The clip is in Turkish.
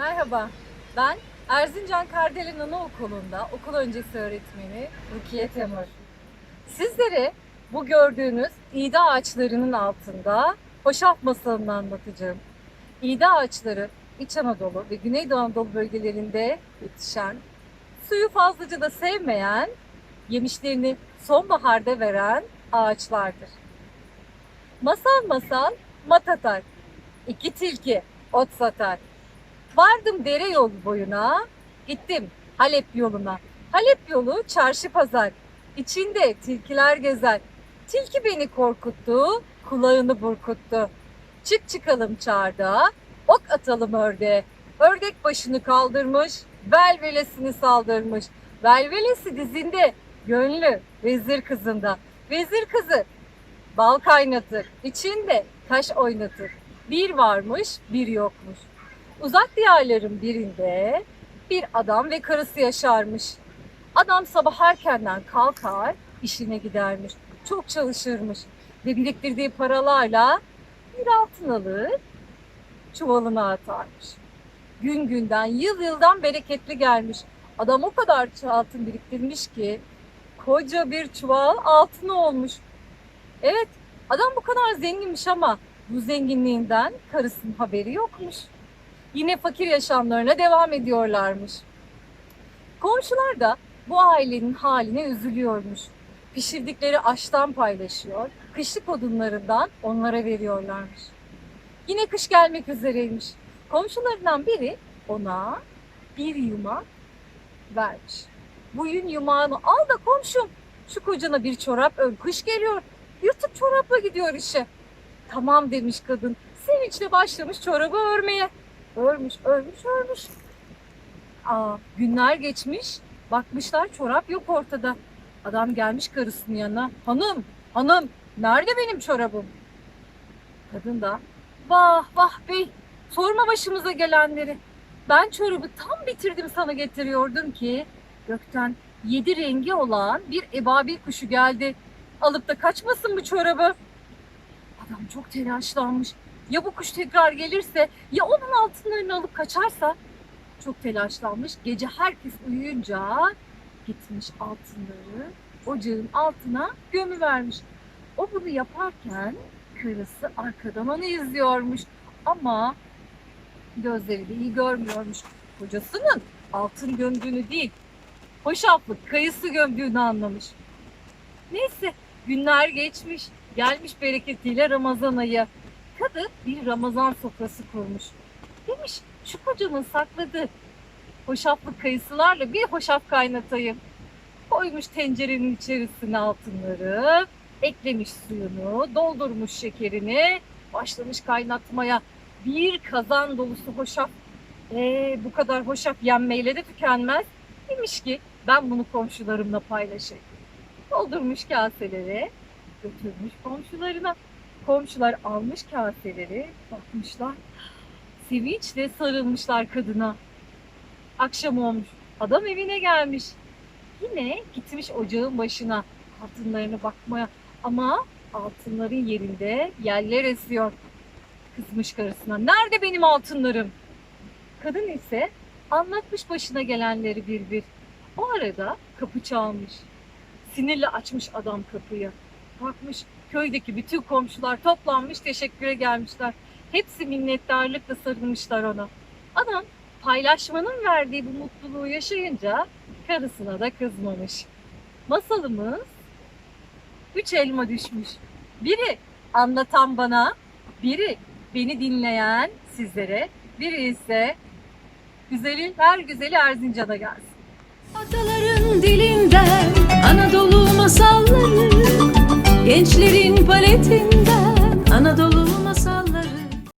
Merhaba, ben Erzincan Kardelen Anaokulu'nda okul öncesi öğretmeni Rukiye Temur. Sizleri bu gördüğünüz iğde ağaçlarının altında hoşaf masalını anlatacağım. İğde ağaçları İç Anadolu ve Güneydoğu Anadolu bölgelerinde yetişen, suyu fazlaca da sevmeyen, yemişlerini sonbaharda veren ağaçlardır. Masal masal mat atar, iki tilki ot satar. Vardım dere yolu boyuna, gittim Halep yoluna. Halep yolu çarşı pazar. İçinde tilkiler gezer. Tilki beni korkuttu, kulağını burkuttu. Çık çıkalım çardağa, ok atalım ördeğe. Ördek başını kaldırmış, velvelesini saldırmış. Velvelesi dizinde, gönlü vezir kızında. Vezir kızı bal kaynatır, içinde taş oynatır. Bir varmış, bir yokmuş. Uzak diyarların birinde bir adam ve karısı yaşarmış. Adam sabah erkenden kalkar, işine gidermiş. Çok çalışırmış ve biriktirdiği paralarla bir altın alır, çuvalına atarmış. Gün günden, yıl yıldan bereketli gelmiş. Adam o kadar altın biriktirmiş ki koca bir çuval altını olmuş. Evet, adam bu kadar zenginmiş ama bu zenginliğinden karısının haberi yokmuş yine fakir yaşamlarına devam ediyorlarmış. Komşular da bu ailenin haline üzülüyormuş. Pişirdikleri aştan paylaşıyor, kışlık odunlarından onlara veriyorlarmış. Yine kış gelmek üzereymiş. Komşularından biri ona bir yumak vermiş. Bu yün yumağını al da komşum şu kocana bir çorap ör. Kış geliyor. Yırtık çorapla gidiyor işe. Tamam demiş kadın. Sevinçle başlamış çorabı örmeye. Örmüş, örmüş, örmüş. Aa, günler geçmiş. Bakmışlar çorap yok ortada. Adam gelmiş karısının yanına. Hanım, hanım, nerede benim çorabım? Kadın da vah vah bey sorma başımıza gelenleri. Ben çorabı tam bitirdim sana getiriyordum ki gökten yedi rengi olan bir ebabil kuşu geldi. Alıp da kaçmasın bu çorabı. Adam çok telaşlanmış. Ya bu kuş tekrar gelirse ya onun altınlarını alıp kaçarsa çok telaşlanmış. Gece herkes uyuyunca gitmiş altınları ocağın altına gömüvermiş. O bunu yaparken karısı arkadan onu izliyormuş. Ama gözleri de iyi görmüyormuş. Kocasının altın gömdüğünü değil, hoşaflık kayısı gömdüğünü anlamış. Neyse günler geçmiş. Gelmiş bereketiyle Ramazan ayı. Kadın bir Ramazan sofrası kurmuş. Demiş şu kocamın sakladığı hoşaflık kayısılarla bir hoşaf kaynatayım. Koymuş tencerenin içerisine altınları, eklemiş suyunu, doldurmuş şekerini, başlamış kaynatmaya. Bir kazan dolusu hoşaf. Ee, bu kadar hoşaf yenmeyle de tükenmez. Demiş ki ben bunu komşularımla paylaşayım. Doldurmuş kaseleri, götürmüş komşularına. Komşular almış kaseleri, bakmışlar. Sevinçle sarılmışlar kadına. Akşam olmuş. Adam evine gelmiş. Yine gitmiş ocağın başına altınlarını bakmaya. Ama altınların yerinde yerler esiyor. Kızmış karısına. Nerede benim altınlarım? Kadın ise anlatmış başına gelenleri bir bir. O arada kapı çalmış. Sinirle açmış adam kapıyı. Bakmış köydeki bütün komşular toplanmış teşekküre gelmişler. Hepsi minnettarlıkla sarılmışlar ona. Adam paylaşmanın verdiği bu mutluluğu yaşayınca karısına da kızmamış. Masalımız üç elma düşmüş. Biri anlatan bana, biri beni dinleyen sizlere, biri ise güzelin her güzeli Erzincan'a gelsin. Ataların dilinden Anadolu masalları Gençlerin paletinden Anadolu